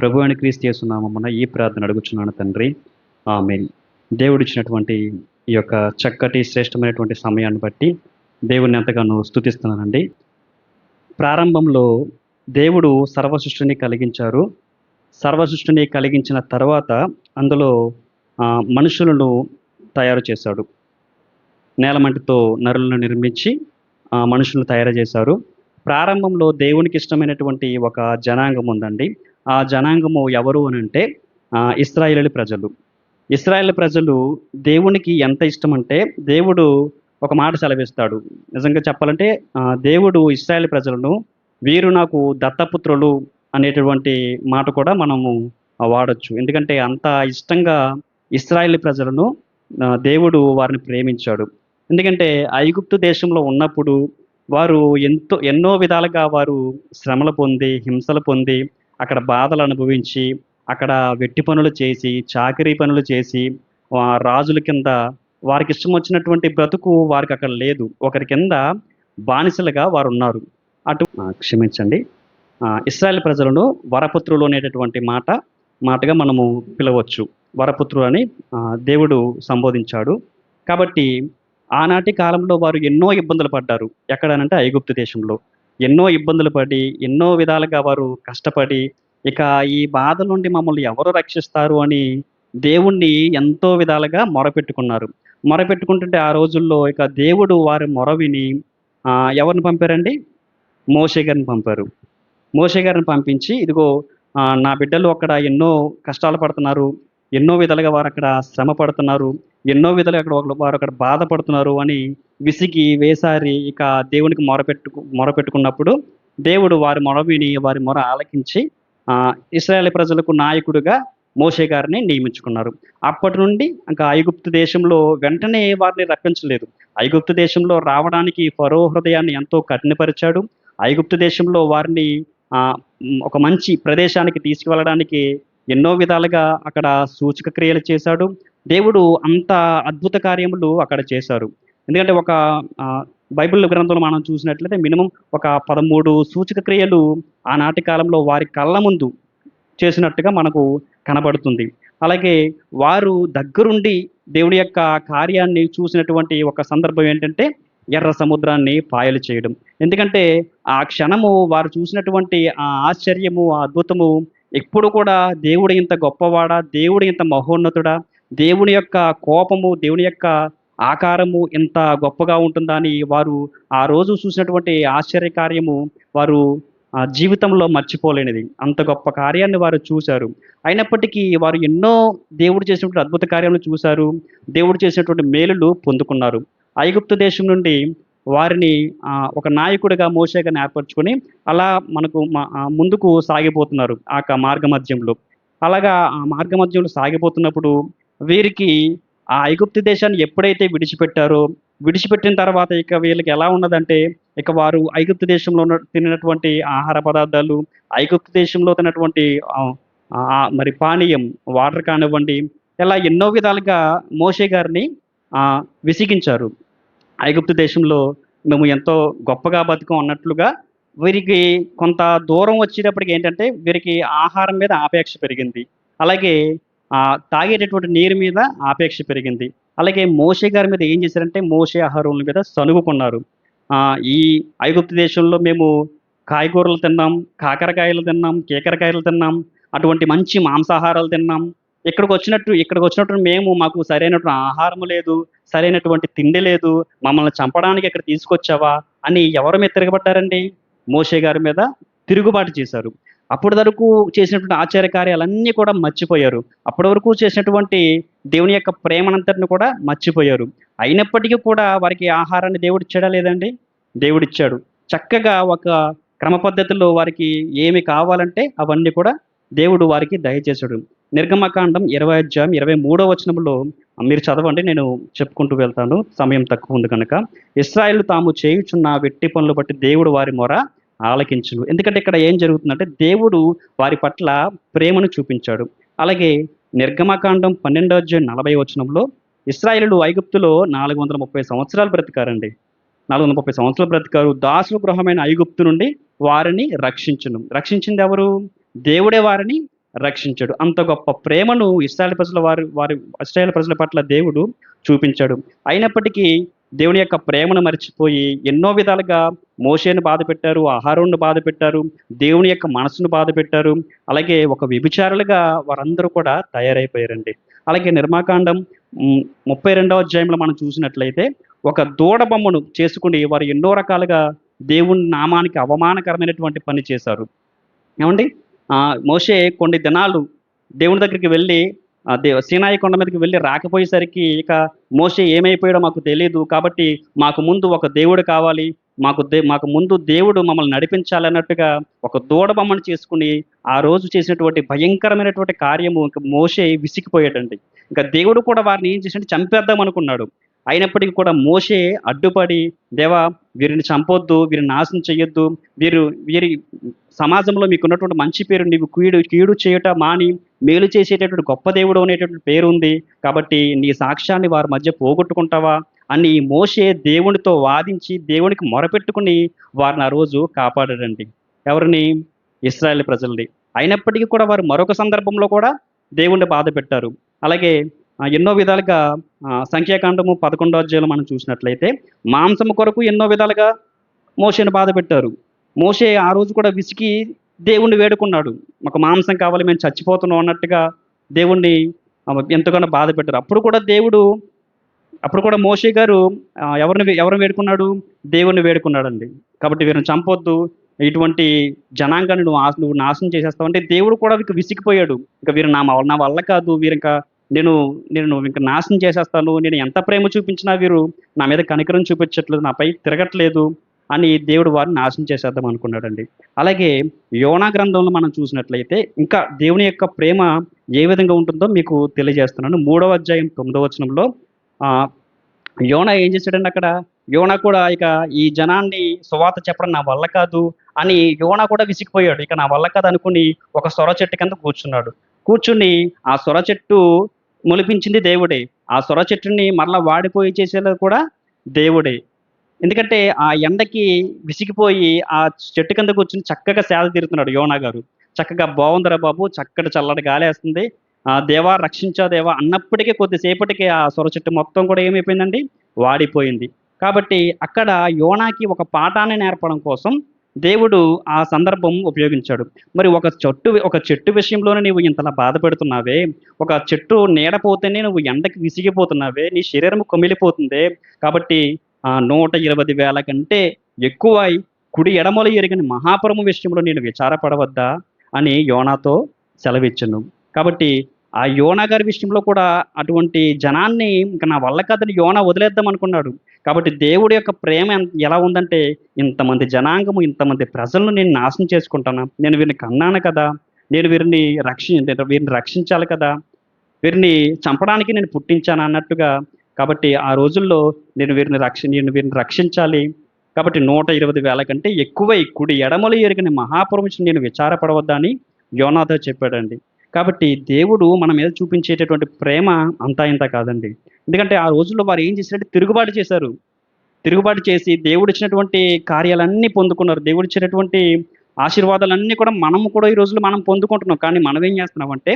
ప్రభు అని క్రీస్తు చేస్తున్నామన్న ఈ ప్రార్థన అడుగుచున్నాను తండ్రి. ఆమె దేవుడిచ్చినటువంటి ఈ యొక్క చక్కటి శ్రేష్టమైనటువంటి సమయాన్ని బట్టి దేవుడిని ఎంతగానో స్తుతిస్తున్నానండి. ప్రారంభంలో దేవుడు సర్వసృష్టిని కలిగించారు. సర్వసృష్టిని కలిగించిన తర్వాత అందులో మనుషులను తయారు చేశాడు. నేలమంటితో నరులను నిర్మించి ఆ, మనుషులను తయారు చేశారు. ప్రారంభంలో దేవునికి ఇష్టమైనటువంటి ఒక జనాంగం ఉందండి. ఆ జనాంగము ఎవరు అని అంటే ఆ, ప్రజలు. ఇస్రాయేల్ ప్రజలు దేవునికి ఎంత ఇష్టం అంటే దేవుడు ఒక మాట సెలవిస్తాడు. నిజంగా చెప్పాలంటే దేవుడు ఇస్రాయేల్ ప్రజలను వీరు నాకు దత్తపుత్రులు అనేటువంటి మాట కూడా మనము వాడచ్చు. ఎందుకంటే అంత ఇష్టంగా ఇస్రాయేల్ ప్రజలను దేవుడు వారిని ప్రేమించాడు. ఎందుకంటే ఐగుప్తు దేశంలో ఉన్నప్పుడు వారు ఎంతో ఎన్నో విధాలుగా వారు శ్రమలు పొంది హింసలు పొంది అక్కడ బాధలు అనుభవించి అక్కడ వెట్టి పనులు చేసి చాకరీ పనులు చేసి రాజుల కింద వారికి ఇష్టం వచ్చినటువంటి బ్రతుకు వారికి అక్కడ లేదు. ఒకరి కింద బానిసలుగా వారు ఉన్నారు అటు క్షమించండి. ఇస్రాయల్ ప్రజలను వరపుత్రులు అనేటటువంటి మాట మాటగా మనము పిలవచ్చు. వరపుత్రులు అని దేవుడు సంబోధించాడు. కాబట్టి ఆనాటి కాలంలో వారు ఎన్నో ఇబ్బందులు పడ్డారు. ఎక్కడనంటే ఐగుప్తు దేశంలో. ఎన్నో ఇబ్బందులు పడి ఎన్నో విధాలుగా వారు కష్టపడి ఇక ఈ బాధ నుండి మమ్మల్ని ఎవరు రక్షిస్తారు అని దేవుణ్ణి ఎంతో విధాలుగా మొరపెట్టుకున్నారు. మొరపెట్టుకుంటుంటే ఆ రోజుల్లో ఇక దేవుడు వారి మొర విని ఎవరిని పంపారండి? మోషే గారిని పంపారు. మోషే గారిని పంపించి ఇదిగో నా బిడ్డలు అక్కడ ఎన్నో కష్టాలు పడుతున్నారు ఎన్నో విధాలుగా వారు అక్కడ శ్రమ పడుతున్నారు ఎన్నో విధాలుగా అక్కడ ఒక- వారు అక్కడ బాధపడుతున్నారు అని విసిగి వేసారి ఇక దేవునికి మొరపెట్టుకు మొరపెట్టుకున్నప్పుడు దేవుడు వారి మొర విని వారి మొర ఆలకించి ఆ, ఇస్రాయేల్ ప్రజలకు నాయకుడిగా మోషే గారిని నియమించుకున్నారు. అప్పటి నుండి ఇంకా ఐగుప్తు దేశంలో వెంటనే వారిని రప్పించలేదు. ఐగుప్తు దేశంలో రావడానికి ఫరో హృదయాన్ని ఎంతో కఠినపరిచాడు. ఐగుప్తు దేశంలో వారిని ఒక మంచి ప్రదేశానికి తీసుకువెళ్ళడానికి ఎన్నో విధాలుగా అక్కడ సూచక క్రియలు చేశాడు. దేవుడు అంత అద్భుత కార్యములు అక్కడ చేశారు. ఎందుకంటే ఒక బైబిల్ గ్రంథంలో మనం చూసినట్లయితే మినిమం ఒక పదమూడు సూచక క్రియలు ఆనాటి కాలంలో వారి కళ్ళ ముందు చేసినట్టుగా మనకు కనబడుతుంది. అలాగే వారు దగ్గరుండి దేవుడి యొక్క కార్యాన్ని చూసినటువంటి ఒక సందర్భం ఏంటంటే ఎర్ర సముద్రాన్ని పాయలు చేయడం. ఎందుకంటే ఆ క్షణము వారు చూసినటువంటి ఆ ఆశ్చర్యము ఆ అద్భుతము ఎప్పుడు కూడా దేవుడు ఇంత గొప్పవాడా? దేవుడు ఇంత మహోన్నతుడా? దేవుని యొక్క కోపము దేవుని యొక్క ఆకారము ఎంత గొప్పగా ఉంటుందా అని వారు ఆ రోజు చూసినటువంటి ఆశ్చర్య కార్యము వారు జీవితంలో మర్చిపోలేనిది. అంత గొప్ప కార్యాన్ని వారు చూశారు. అయినప్పటికీ వారు ఎన్నో దేవుడు చేసినటువంటి అద్భుత కార్యాలను చూశారు. దేవుడు చేసినటువంటి మేలులు పొందుకున్నారు. ఐగుప్తు దేశం నుండి వారిని ఒక నాయకుడిగా మోసేగా ఏర్పరచుకొని అలా మనకు ముందుకు సాగిపోతున్నారు ఆ యొక్క మార్గ మధ్యంలో అలాగా ఆ మార్గ మధ్యంలో సాగిపోతున్నప్పుడు వీరికి ఆ ఐగుప్తు దేశాన్ని ఎప్పుడైతే విడిచిపెట్టారో విడిచిపెట్టిన తర్వాత ఇక వీళ్ళకి ఎలా ఉన్నదంటే ఇక వారు ఐగుప్తు దేశంలో ఉన్న- తినటువంటి ఆహార పదార్థాలు ఐగుప్తు దేశంలో తినటువంటి మరి పానీయం వాటర్ కానివ్వండి ఇలా ఎన్నో విధాలుగా మోషే గారిని విసిగించారు. ఐగుప్తు దేశంలో మేము ఎంతో గొప్పగా బతుకం అన్నట్లుగా వీరికి కొంత దూరం వచ్చేటప్పటికి ఏంటంటే వీరికి ఆహారం మీద ఆపేక్ష పెరిగింది. అలాగే తాగేటటువంటి నీరు మీద ఆపేక్ష పెరిగింది. అలాగే మోషే గారి మీద ఏం చేశారంటే మోషే ఆహారం మీద సనుగుకున్నారు ఈ ఐగుప్తు దేశంలో మేము కాయగూరలు తిన్నాం కాకరకాయలు తిన్నాం కేకరకాయలు తిన్నాం అటువంటి మంచి మాంసాహారాలు తిన్నాం. ఇక్కడికి వచ్చినట్టు ఇక్కడికి వచ్చినట్టు మేము మాకు సరైనటువంటి ఆహారం లేదు సరైనటువంటి తిండి లేదు మమ్మల్ని చంపడానికి ఇక్కడ తీసుకొచ్చావా అని ఎవరి మీద తిరగబడ్డారండి? మోషే గారి మీద తిరుగుబాటు చేశారు. అప్పటి వరకు చేసినటువంటి ఆచార్య కార్యాలన్నీ కూడా మర్చిపోయారు. అప్పటి వరకు చేసినటువంటి దేవుని యొక్క ప్రేమనంతటిని కూడా మర్చిపోయారు. అయినప్పటికీ కూడా వారికి ఆహారాన్ని దేవుడు ఇచ్చాడా లేదండి? దేవుడిచ్చాడు. చక్కగా ఒక క్రమ పద్ధతిలో వారికి ఏమి కావాలంటే అవన్నీ కూడా దేవుడు వారికి దయచేశాడు. నిర్గమకాండం ఇరవై అధ్యాయం ఇరవై మూడో వచనంలో మీరు చదవండి నేను చెప్పుకుంటూ వెళ్తాను. సమయం తక్కువ ఉంది కనుక. ఇస్రాయేల్ తాము చేయుచున్న వెట్టి పనులు బట్టి దేవుడు వారి మొర ఆలకించును. ఎందుకంటే ఇక్కడ ఏం జరుగుతుందంటే దేవుడు వారి పట్ల ప్రేమను చూపించాడు. అలాగే నిర్గమకాండం పన్నెండో అధ్యాయం నలభై వచనంలో ఇస్రాయేలు ఐగుప్తులో నాలుగు వందల ముప్పై సంవత్సరాలు బ్రతికారండి. నాలుగు వందల ముప్పై సంవత్సరాలు బ్రతికారు. దాసుల గృహమైన ఐగుప్తు నుండి వారిని రక్షించను. రక్షించింది ఎవరు? దేవుడే వారిని రక్షించాడు. అంత గొప్ప ప్రేమను ఇస్రాయల్ ప్రజల వారి వారి ఇస్రాయల్ ప్రజల పట్ల దేవుడు చూపించాడు. అయినప్పటికీ దేవుని యొక్క ప్రేమను మర్చిపోయి ఎన్నో విధాలుగా మోసేను బాధ పెట్టారు ఆహారంను బాధ పెట్టారు దేవుని యొక్క మనసును బాధ పెట్టారు. అలాగే ఒక విభిచారులుగా వారందరూ కూడా తయారైపోయారండి. అలాగే నిర్మాకాండం ముప్పై రెండవ అధ్యాయంలో మనం చూసినట్లయితే ఒక దూడ బొమ్మను చేసుకుని వారు ఎన్నో రకాలుగా దేవుని నామానికి అవమానకరమైనటువంటి పని చేశారు. ఏమండి? మోసే మోషే కొన్ని దినాలు దేవుని దగ్గరికి వెళ్ళి దేవ సీనాయి కొండ మీదకి వెళ్ళి రాకపోయేసరికి ఇక మోసే ఏమైపోయాడో మాకు తెలియదు కాబట్టి మాకు ముందు ఒక దేవుడు కావాలి. మాకు దే మాకు ముందు దేవుడు మమ్మల్ని నడిపించాలన్నట్టుగా ఒక దూడ బొమ్మను చేసుకుని ఆ రోజు చేసినటువంటి భయంకరమైనటువంటి కార్యము. ఇంకా మోసే విసిగిపోయాడండి. ఇంకా దేవుడు కూడా వారిని ఏం చేసినట్టు చంపేద్దాం అనుకున్నాడు. అయినప్పటికీ కూడా మోషే అడ్డుపడి దేవా వీరిని చంపొద్దు వీరిని నాశనం చేయొద్దు వీరు వీరి సమాజంలో మీకు ఉన్నటువంటి మంచి పేరు నీవు కీడు కీడు చేయట మాని మేలు చేసేటటువంటి గొప్ప దేవుడు అనేటటువంటి పేరు ఉంది. కాబట్టి నీ సాక్ష్యాన్ని వారి మధ్య పోగొట్టుకుంటావా? అని మోషే దేవునితో వాదించి దేవునికి మొరపెట్టుకుని వారిని ఆ రోజు కాపాడాడండి. ఎవరిని? ఇస్రాయేల్ ప్రజల్ని. అయినప్పటికీ కూడా వారు మరొక సందర్భంలో కూడా దేవుణ్ణి బాధ పెట్టారు అలాగే ఎన్నో విధాలుగా సంఖ్యాకాండము పదకొండో అధ్యాయులు మనం చూసినట్లయితే మాంసము కొరకు ఎన్నో విధాలుగా మోషేను బాధ పెట్టారు. మోషే ఆ రోజు కూడా విసిగి దేవుణ్ణి వేడుకున్నాడు. మాకు మాంసం కావాలి మేము చచ్చిపోతున్నాం అన్నట్టుగా దేవుణ్ణి ఎంతగానో బాధ పెట్టారు. అప్పుడు కూడా దేవుడు అప్పుడు కూడా మోషే గారు ఎవరిని ఎవరిని వేడుకున్నాడు? దేవుణ్ణి వేడుకున్నాడండి. కాబట్టి వీరిని చంపొద్దు. ఇటువంటి జనాంగాన్ని నువ్వు నువ్వు నాశనం చేసేస్తావు అంటే దేవుడు కూడా వీరికి విసిగిపోయాడు. ఇంకా వీరు నా నా వల్ల కాదు వీరు ఇంకా నేను నేను నువ్వు ఇంకా నాశనం చేసేస్తాను నేను ఎంత ప్రేమ చూపించినా వీరు నా మీద కనికరం చూపించట్లేదు నాపై తిరగట్లేదు అని దేవుడు వారిని నాశనం చేసేద్దాం అనుకున్నాడండి. అలాగే యోనా గ్రంథంలో మనం చూసినట్లయితే ఇంకా దేవుని యొక్క ప్రేమ ఏ విధంగా ఉంటుందో మీకు తెలియజేస్తున్నాను. మూడవ అధ్యాయం తొమ్మిదవ వచనంలో యోనా ఏం చేశాడండి అక్కడ? యోనా కూడా ఇక ఈ జనాన్ని సువాత చెప్పడం నా వల్ల కాదు అని యోనా కూడా విసిగిపోయాడు. ఇక నా వల్ల కాదు అనుకుని ఒక సొర చెట్టు కింద కూర్చున్నాడు. కూర్చుని ఆ సొర చెట్టు మొలిపించింది దేవుడే. ఆ సొర చెట్టుని మరలా వాడిపోయి చేసేది కూడా దేవుడే. ఎందుకంటే ఆ ఎండకి విసిగిపోయి ఆ చెట్టు కింద కూర్చుని చక్కగా సేద తీరుతున్నాడు యోనా గారు. చక్కగా బాగుందిరా బాబు చక్కటి చల్లటి గాలేస్తుంది. ఆ దేవా రక్షించా దేవా అన్నప్పటికీ కొద్దిసేపటికి ఆ సొర చెట్టు మొత్తం కూడా ఏమైపోయిందండి? వాడిపోయింది. కాబట్టి అక్కడ యోనాకి ఒక పాఠాన్ని నేర్పడం కోసం దేవుడు ఆ సందర్భం ఉపయోగించాడు. మరి ఒక చెట్టు ఒక చెట్టు విషయంలోనే నీవు ఇంతలా బాధపడుతున్నావే? ఒక చెట్టు నీడపోతేనే నువ్వు ఎండకి విసిగిపోతున్నావే? నీ శరీరం కొమిలిపోతుంది? కాబట్టి ఆ నూట ఇరవై వేల కంటే ఎక్కువ కుడి ఎడమలు ఎరిగిన మహాపురము విషయంలో నేను విచారపడవద్దా? అని యోనాతో సెలవిచ్చును. కాబట్టి ఆ యోనా గారి విషయంలో కూడా అటువంటి జనాన్ని ఇంకా నా వల్ల కదని యోనా వదిలేద్దాం అనుకున్నాడు. కాబట్టి దేవుడి యొక్క ప్రేమ ఎంత- ఎలా ఉందంటే ఇంతమంది జనాంగము ఇంతమంది ప్రజలను నేను నాశనం చేసుకుంటాను? నేను వీరిని కన్నాను కదా? నేను వీరిని రక్షి వీరిని రక్షించాలి కదా? వీరిని చంపడానికి నేను పుట్టించాను అన్నట్టుగా కాబట్టి ఆ రోజుల్లో నేను వీరిని రక్ష నేను వీరిని రక్షించాలి. కాబట్టి నూట ఇరవై వేల కంటే ఎక్కువ కుడి ఎడమలు ఎరిగిన మహాపురుషుని నేను విచారపడవద్దని అని యోనాథ చెప్పాడండి. కాబట్టి దేవుడు మన మీద చూపించేటటువంటి ప్రేమ అంతా ఇంత కాదండి. ఎందుకంటే ఆ రోజుల్లో వారు ఏం చేశారంటే తిరుగుబాటు చేశారు. తిరుగుబాటు చేసి దేవుడు ఇచ్చినటువంటి కార్యాలన్నీ పొందుకున్నారు. దేవుడు ఇచ్చినటువంటి ఆశీర్వాదాలన్నీ కూడా మనము కూడా ఈ రోజుల్లో మనం పొందుకుంటున్నాం. కానీ మనం ఏం చేస్తున్నాం అంటే